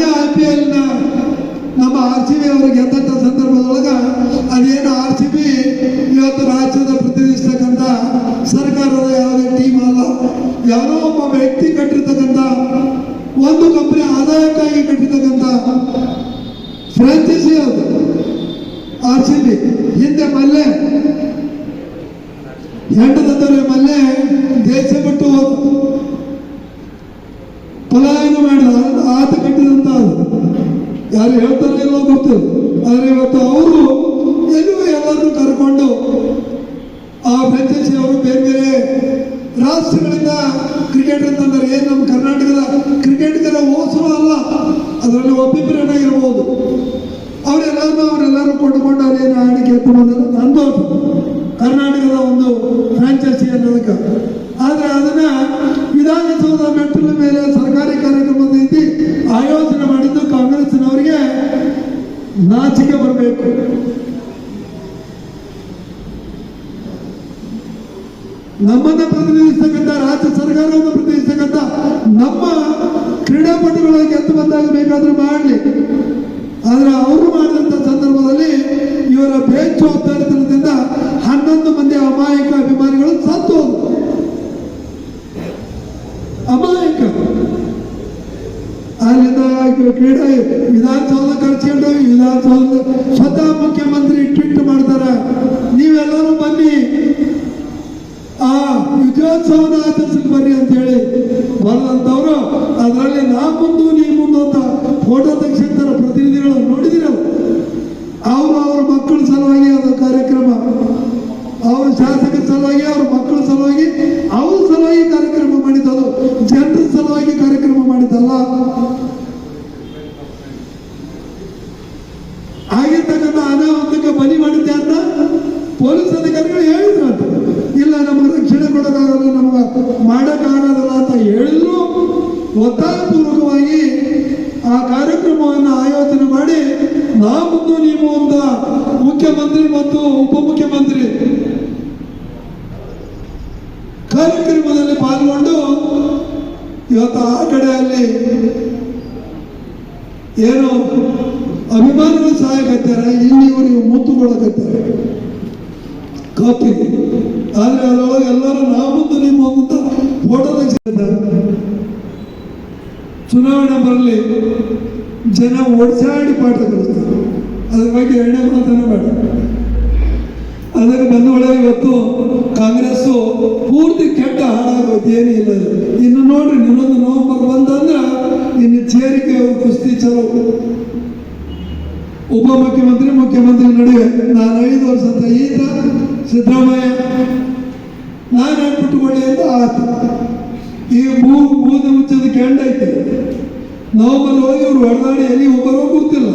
ಮೊನ್ನೆ I P ಎಲ್ನ ನಮ್ಮ R C B ಅವರು ಗೆದ್ದಂಥ ಸಂದರ್ಭದೊಳಗೆ ಅದೇನು ಆರ್ ಸಿ ಬಿ ಇವತ್ತು ರಾಜ್ಯದ ಪ್ರತಿನಿಧಿಸ್ತಕ್ಕಂಥ ಸರ್ಕಾರದ ಯಾವುದೇ ಟೀಮ್ ಅಲ್ಲ. ಯಾರೋ ಒಬ್ಬ ವ್ಯಕ್ತಿ ಕಟ್ಟಿರ್ತಕ್ಕಂಥ ಒಂದು ಕಂಪನಿ ಆದಾಯಕ್ಕಾಗಿ ಕಟ್ಟಿರ್ತಕ್ಕಂಥ ಫ್ರಾಂಚೈಸಿ ಅದು ಆರ್ ಸಿ ಬಿ. ಹಿಂದೆ ಮಲ್ಲೆ ಹೆಂಡದಂದರೆ ಮಲ್ಲೆ, ದೇಶ ಬಿಟ್ಟು ಪಲಾಯನ ಮಾಡಿದ ಆತ ಕಟ್ಟಿದಂತ ಅದು ಯಾರು ಇಲ್ಲೋ ಆದರೆ ಇವತ್ತು ಅವರು ಎಲ್ಲೂ ಎಲ್ಲರನ್ನು ಕರ್ಕೊಂಡು ಆ ಫ್ರಾಂಚೈಸಿ ಅವರು ಬೇರೆ ಬೇರೆ ರಾಷ್ಟ್ರಗಳಿಂದ ಕ್ರಿಕೆಟ್ ಅಂತಂದ್ರೆ ಏನು ನಮ್ಮ ಕರ್ನಾಟಕದ ಕ್ರಿಕೆಟ್ಗೆಲ್ಲ ಓಸುವ ಅಲ್ಲ, ಅದರಲ್ಲಿ ಒಬ್ಬಿಬ್ಬರನ್ನ ಇರ್ಬೋದು. ಅವರೆಲ್ಲರನ್ನೂ ಅವರೆಲ್ಲರೂ ಕೊಂಡುಕೊಂಡು ಅವ್ರೇನು ಆಡಿ ಎತ್ತುವುದನ್ನು ನಂದು ಕರ್ನಾಟಕದ ಒಂದು ಫ್ರಾಂಚೈಸಿ ಅನ್ನೋದಕ್ಕೆ ಆದರೆ ಅದನ್ನ ವಿಧಾನಸೌಧ ಮೆಟ್ಟಿಲ ಮೇಲೆ ನಾಚಿಕೆ ಬರಬೇಕು. ನಮ್ಮನ್ನ ಪ್ರತಿನಿಧಿಸ್ತಕ್ಕಂಥ ರಾಜ್ಯ ಸರ್ಕಾರವನ್ನು ಪ್ರತಿನಿಧಿಸ್ತಕ್ಕಂಥ ನಮ್ಮ ಕ್ರೀಡಾಪಟುಗಳಾಗಿ ಗೆದ್ದು ಬಂದಾಗ ಬೇಕಾದ್ರೂ ಮಾಡಲಿ. ಆದ್ರೆ ಅವರು ಮಾಡಿದಂಥ ಸಂದರ್ಭದಲ್ಲಿ ಇವರ ಬೇಜವಾಬ್ದಾರಿತನದಿಂದ ಹನ್ನೊಂದು ಮಂದಿ ಅಮಾಯಕ ಅಭಿಮಾನಿಗಳು ಸತ್ತು. ಅಮಾಯಕ. ಅಲ್ಲಿಂದ ಕ್ರೀಡಾ ವಿಧಾನಸೌಧ ಆಚರಿಸಕ್ಕೆ ಬರ್ರಿ ಅಂತ ಹೇಳಿ ಬರೆದಂಥವ್ರು ಅದರಲ್ಲಿ ನಾ ಮುಂದು ನೀ ಮುಂದು ಅಂತ ಫೋಟೋ ತೆಗೆಸಿರ್ತಾರೆ ಪ್ರತಿನಿಧಿಗಳು ನೋಡಿದಿರಲ್ಲ ಅವರು ಅವ್ರ ಮಕ್ಕಳ ಸಲುವಾಗಿ ಅದು ಕಾರ್ಯಕ್ರಮ. ಅವ್ರ ಶಾಸಕರ ಸಲುವಾಗಿ, ಅವ್ರ ಮಕ್ಕಳ ಸಲುವಾಗಿ, ಅವ್ರ ಸಲುವಾಗಿ ಕಾರ್ಯಕ್ರಮ ಮಾಡಿದ್ದದು ಜನರ ಸಲುವಾಗಿ ಕಾರ್ಯಕ್ರಮ ಮಾಡಿದ್ದಲ್ಲ. ಆಗಿರ್ತಕ್ಕಂಥ ಅನಾಹುತಕ್ಕೆ ಬಲಿ ಮಾಡಿದ್ದೆ ಅಂತ ಪೊಲೀಸ್ ಅಧಿಕಾರಿಗಳು ಹೇಳಿದ್ರು ಇಲ್ಲ ನಮಗೆ ರಕ್ಷಣೆ ಕೊಡೋಕ್ಕಾಗಲ್ಲ ನಮಗೆ ಮಾಡೋಕ್ಕಾಗೋದಿಲ್ಲ ಅಂತ ಹೇಳಿದ್ರು ಒತ್ತಾಯಪೂರ್ವಕವಾಗಿ ಆ ಕಾರ್ಯಕ್ರಮವನ್ನು ಆಯೋಜನೆ ಮಾಡಿ ನಾ ಮುಂದು ನೀವು ಅಂತ ಮುಖ್ಯಮಂತ್ರಿ ಮತ್ತು ಉಪಮುಖ್ಯಮಂತ್ರಿ ಕಾರ್ಯಕ್ರಮದಲ್ಲಿ ಪಾಲ್ಗೊಂಡು ಇವತ್ತು ಆ ಕಡೆ ಅಲ್ಲಿ ಏನು ಅಭಿಮಾನಿಗಳು ಸಹಾಯಕತ್ತಾರೆ ಇಲ್ಲಿ ಇವರಿಗೆ ಮುತ್ತು ಕೊಡಕತ್ತಾರೆ ಕಾಪಿ ಆದ್ರೆ ಅದರೊಳಗೆ ಎಲ್ಲರೂ ನಾವು ಮುಂದೆ ನಿಮ್ಮ ಫೋಟೋ ಚುನಾವಣೆ ಬರಲಿ, ಜನ ಓಡಿಸಾಡಿ ಪಾಠ ಕಲಿಸ್ತಾರೆ. ಅದ್ರ ಬಗ್ಗೆ ಎರಡನೇ ಮಾತನ್ನ ಬೇಡ. ಅದಕ್ಕೆ ಒಳಗೆ ಇವತ್ತು ಕಾಂಗ್ರೆಸ್ಸು ಪೂರ್ತಿ ಕೆಟ್ಟ ಹಾಳಾಗೋದು ಏನೂ ಇಲ್ಲ ಇನ್ನು ನೋಡ್ರಿ, ಇನ್ನೊಂದು ನವೆಂಬರ್ ಬಂದಂದ್ರೆ ಇನ್ನು ಚೇರಿಕೆ ಕುಸ್ತಿ ಚಲೋ. ಉಪ ಮುಖ್ಯಮಂತ್ರಿ ನಡುವೆ ನಾನು ಐದು ವರ್ಷ ಅಂತ ಈತ ಸಿದ್ದರಾಮಯ್ಯ, ನಾನು ಹೇಳ್ಬಿಟ್ಟುಕೊಳ್ಳಿ ಬಿಟ್ಟುಕೊಳ್ಳಿ ಅಂತ ಆತ ಈ ಭೂ ಬೂದಿ ಮುಚ್ಚದ ಕೆಂಡ ಐತೆ. ನಾವು ಹೋಗಿ ಇವ್ರು ಹೊಡೆದಾಡಿ ಎಲ್ಲಿ ಹೋಗೋರೋ ಗೊತ್ತಿಲ್ಲ.